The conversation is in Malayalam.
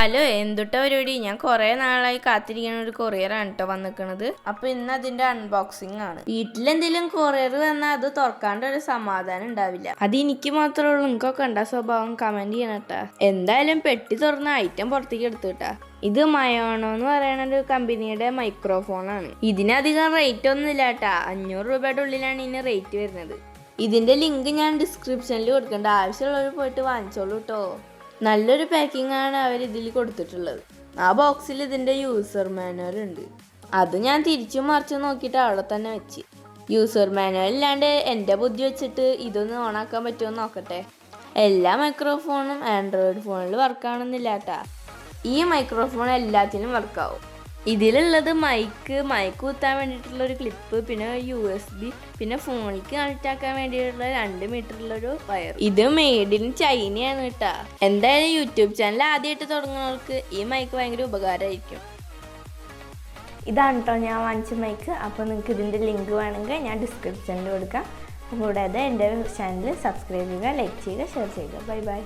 ഹലോ എന്തുട്ടാ പരിപാടി? ഞാൻ കുറെ നാളായി കാത്തിരിക്കുന്ന ഒരു കൊറിയറാണ് കേട്ടോ വന്നിക്കണത്. അപ്പൊ ഇന്ന് അതിന്റെ അൺബോക്സിംഗ് ആണ്. വീട്ടിലെന്തെങ്കിലും കൊറിയർ വന്നാൽ അത് തുറക്കാണ്ട് ഒരു സമാധാനം ഉണ്ടാവില്ല. അത് എനിക്ക് മാത്രമേ ഉള്ളൂ. നിങ്ങൾക്കൊക്കെ കണ്ട സ്വഭാവം? കമന്റ് ചെയ്യണം കേട്ടാ എന്തായാലും പെട്ടി തുറന്ന ഐറ്റം പുറത്തേക്ക് എടുത്തു കേട്ടാ ഇത് മയോണോ എന്ന് പറയുന്ന ഒരു കമ്പനിയുടെ മൈക്രോഫോൺ ആണ്. ഇതിനധികം റേറ്റ് ഒന്നും ഇല്ല കേട്ടാ അഞ്ഞൂറ് രൂപയുടെ ഉള്ളിലാണ് ഇതിന് റേറ്റ് വരുന്നത്. ഇതിന്റെ ലിങ്ക് ഞാൻ ഡിസ്ക്രിപ്ഷനിൽ കൊടുക്കണ്ട. ആവശ്യമുള്ളവർ പോയിട്ട് വാങ്ങിച്ചോളൂ കേട്ടോ നല്ലൊരു പാക്കിംഗ് ആണ് അവർ ഇതിൽ കൊടുത്തിട്ടുള്ളത്. ആ ബോക്സിൽ ഇതിന്റെ യൂസർ മാനുവൽ ഉണ്ട്. അത് ഞാൻ തിരിച്ചു മറിച്ച് നോക്കിയിട്ട് അവിടെ തന്നെ വെച്ച്. യൂസർ മാനുവൽ ഇല്ലാണ്ട് എന്റെ ബുദ്ധി വെച്ചിട്ട് ഇതൊന്ന് ഓണാക്കാൻ പറ്റുമോ നോക്കട്ടെ. എല്ലാ മൈക്രോഫോണും ആൻഡ്രോയിഡ് ഫോണിൽ വർക്കാണെന്നില്ല കേട്ടാ ഈ മൈക്രോഫോൺ എല്ലാത്തിനും വർക്കാവും ഇതിലുള്ളത് മൈക്ക് മൈക്ക് കുത്താൻ വേണ്ടിയിട്ടുള്ള ഒരു ക്ലിപ്പ് പിന്നെ യു എസ് ബി പിന്നെ ഫോണിലേക്ക് കണക്ട് ആക്കാൻ വേണ്ടിയിട്ടുള്ള രണ്ട് മീറ്ററിലൊരു വയർ ഇത് മെയ്ഡ് ഇൻ ചൈനയാണ് കേട്ടാ. എന്തായാലും യൂട്യൂബ് ചാനൽ ആദ്യമായിട്ട് തുടങ്ങുന്നവർക്ക് ഈ മൈക്ക് ഭയങ്കര ഉപകാരമായിരിക്കും. ഇതാണ് കേട്ടോ ഞാൻ വാങ്ങിച്ച മൈക്ക് അപ്പോൾ നിങ്ങൾക്ക് ഇതിന്റെ ലിങ്ക് വേണമെങ്കിൽ ഞാൻ ഡിസ്ക്രിപ്ഷനിൽ കൊടുക്കാം. കൂടാതെ എന്റെ ചാനൽ സബ്സ്ക്രൈബ് ചെയ്യുക ലൈക്ക് ചെയ്യുക ഷെയർ ചെയ്യുക. Bye bye